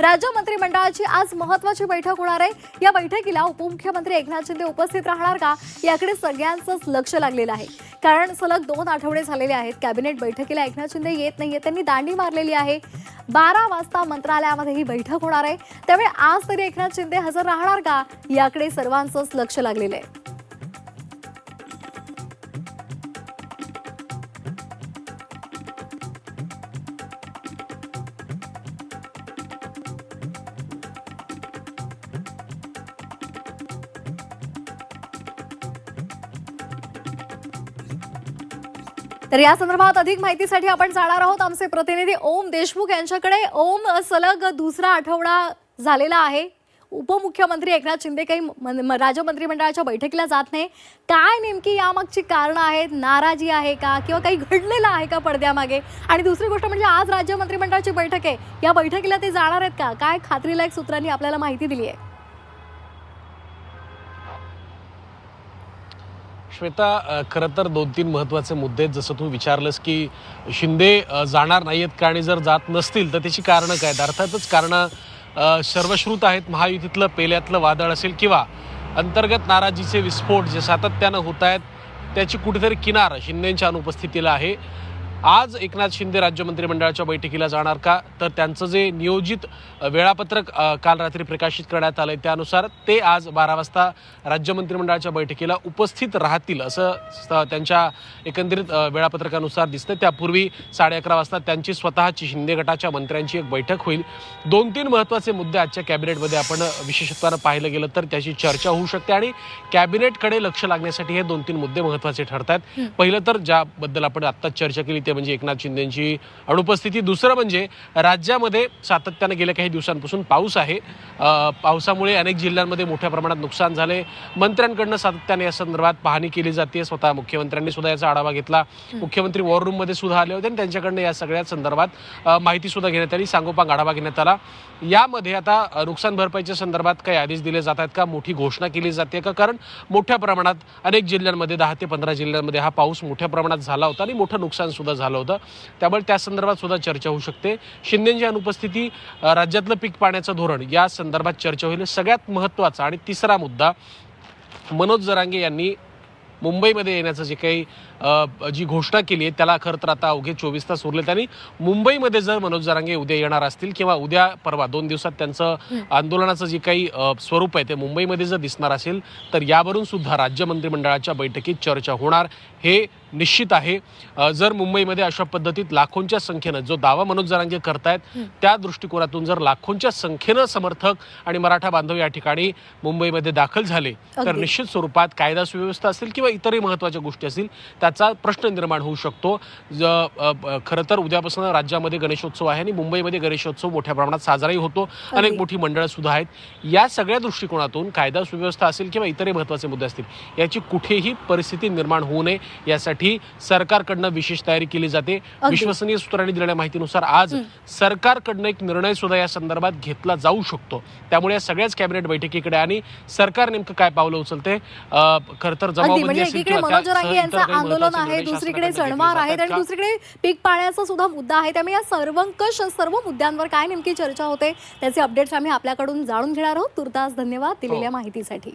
राज्य मंत्रिमंडळाची आज महत्वाची बैठक होणार आहे. या बैठकीला उपमुख्यमंत्री एकनाथ शिंदे उपस्थित राहणार का? याकडे सगळ्यांचंच लक्ष लागलेलं आहे. कारण सलग दोन आठवडे झालेले आहेत. कॅबिनेट बैठकीला एकनाथ शिंदे येत नाहीये. त्यांनी दांडी मारलेली आहे. बारा वाजता मंत्रालयामध्ये ही बैठक होणार आहे. त्यामुळे आज तरी एकनाथ शिंदे हजर राहणार का? याकडे सर्वांचंच लक्ष लागलेलं आहे. तर या संदर्भात अधिक माहितीसाठी आपण जाणार आहोत आमचे प्रतिनिधी ओम देशमुख यांच्याकडे. ओम सलग दुसरा आठवडा झालेला आहे. उपमुख्यमंत्री एकनाथ शिंदे काही म- राज्य मंत्रिमंडळाच्या बैठकीला जात नाही. काय नेमकी यामागची कारणं आहेत? नाराजी आहे का? किंवा काही घडलेलं आहे का पडद्यामागे? आणि दुसरी गोष्ट म्हणजे आज राज्य मंत्रिमंडळाची बैठक आहे. या बैठकीला ते जाणार आहेत का? काय खात्रीलायक सूत्रांनी आपल्याला माहिती दिली आहे श्वेता खरं तर दोन तीन महत्त्वाचे मुद्दे आहेत. जसं तू विचारलंस की शिंदे जाणार नाहीयेत का आणि जर जात नसतील तर त्याची कारणं काय आहेत? अर्थातच कारणं सर्वश्रुत आहेत. महायुतीतलं पेल्यातलं वादळ असेल किंवा अंतर्गत नाराजीचे विस्फोट जे सातत्यानं होत आहेत त्याची कुठेतरी किनार शिंदेच्या अनुपस्थितीला आहे. आज एकनाथ शिंदे राज्य मंत्रिमंडळाच्या बैठकीला जाणार का? तर त्यांचं जे नियोजित वेळापत्रक काल रात्री प्रकाशित करण्यात आलंय त्यानुसार ते आज बारा वाजता राज्य मंत्रिमंडळाच्या बैठकीला उपस्थित राहतील असं त्यांच्या एकंदरीत वेळापत्रकानुसार दिसतं त्यापूर्वी साडे अकरा वाजता त्यांची स्वतःची शिंदे गटाच्या मंत्र्यांची एक बैठक होईल. दोन तीन महत्त्वाचे मुद्दे आजच्या कॅबिनेटमध्ये आपण विशेषत्वानं पाहिलं गेलं तर त्याची चर्चा होऊ शकते आणि कॅबिनेटकडे लक्ष लागण्यासाठी हे दोन तीन मुद्दे महत्त्वाचे ठरत आहेत पहिलं तर ज्याबद्दल आपण आत्ताच चर्चा केली ते म्हणजे एकनाथ शिंदेची अनुपस्थिती. दुसरं म्हणजे राज्यामध्ये सातत्यानं गेल्या काही दिवसांपासून पाऊस आहे. पावसामुळे अनेक जिल्ह्यांमध्ये मोठ्या प्रमाणात नुकसान झाले मंत्र्यांकडनं सातत्याने या संदर्भात पाहणी केली जाते. स्वतः मुख्यमंत्र्यांनी सुद्धा याचा आढावा घेतला. मुख्यमंत्री वॉर रूममध्ये सुद्धा आले होते आणि त्यांच्याकडनं या सगळ्या संदर्भात माहिती सुद्धा घेण्यात आली. सांगोपांग आढावा घेण्यात आला. यामध्ये आता नुकसान भरपाईच्या संदर्भात काही आदेश दिले जात आहेत का? मोठी घोषणा केली जाते का? कारण मोठ्या प्रमाणात अनेक जिल्ह्यांमध्ये दहा ते पंधरा जिल्ह्यांमध्ये हा पाऊस मोठ्या प्रमाणात झाला होता आणि मोठं नुकसान सुद्धा झालं होतं. त्यामुळे त्या संदर्भात सुद्धा चर्चा होऊ शकते. शिंदेची अनुपस्थिती राज्यातलं पीक पाण्याचं धोरण या संदर्भात चर्चा होईल. सगळ्यात महत्त्वाचा आणि तिसरा मुद्दा मनोज जरांगे यांनी मुंबईमध्ये येण्याचं जे काही जी घोषणा केली आहे त्याला खरं तर आता अवघे चोवीस तास उरले त्यांनी मुंबईमध्ये जर मनोज जरांगे उद्या येणार असतील किंवा उद्या परवा दोन दिवसात त्यांचं आंदोलनाचं जे काही स्वरूप आहे ते मुंबईमध्ये जर दिसणार असेल तर यावरून सुद्धा राज्य मंत्रिमंडळाच्या बैठकीत चर्चा होणार. हे निश्चित आहे. जर मुंबईमध्ये अशा पद्धतीत लाखोंच्या संख्येनं जो दावा मनोज जरांगे करतायत त्या दृष्टिकोनातून जर लाखोंच्या संख्येनं समर्थक आणि मराठा बांधव या ठिकाणी मुंबईमध्ये दाखल झाले तर. निश्चित स्वरूपात कायदा सुव्यवस्था असेल किंवा इतरही महत्त्वाच्या गोष्टी असतील त्याचा प्रश्न निर्माण होऊ शकतो. खरं तर उद्यापासून राज्यामध्ये गणेशोत्सव आहे आणि मुंबईमध्ये गणेशोत्सव मोठ्या प्रमाणात साजराही होतो. अनेक. मोठी मंडळं सुद्धा आहेत. या सगळ्या दृष्टिकोनातून कायदा सुव्यवस्था असेल किंवा इतरही महत्त्वाचे मुद्दे असतील याची कुठेही परिस्थिती निर्माण होऊ नये यासाठी सरकारकडनं विशेष तयारी केली जाते. विश्वसनीय सूत्रांनी दिलेल्या माहितीनुसार आज सरकारकडनं एक निर्णय सुद्धा या संदर्भात घेतला जाऊ शकतो. त्यामुळे या सगळ्याच कॅबिनेट बैठकीकडे आणि सरकार नेमकं काय पावलं उचलते अ, खरं तर अगदी. जमावबंदी म्हणजे यांचं आंदोलन आहे दुसरीकडे सणवार आहेत आणि? दुसरीकडे पीक पाण्याचा सुद्धा मुद्दा आहे. त्यामुळे या सर्वंकष सर्व मुद्द्यांवर काय नेमकी चर्चा होते त्याचे अपडेट्स आम्ही आपल्याकडून जाणून घेणार आहोत. तुर्तास धन्यवाद दिलेल्या माहितीसाठी.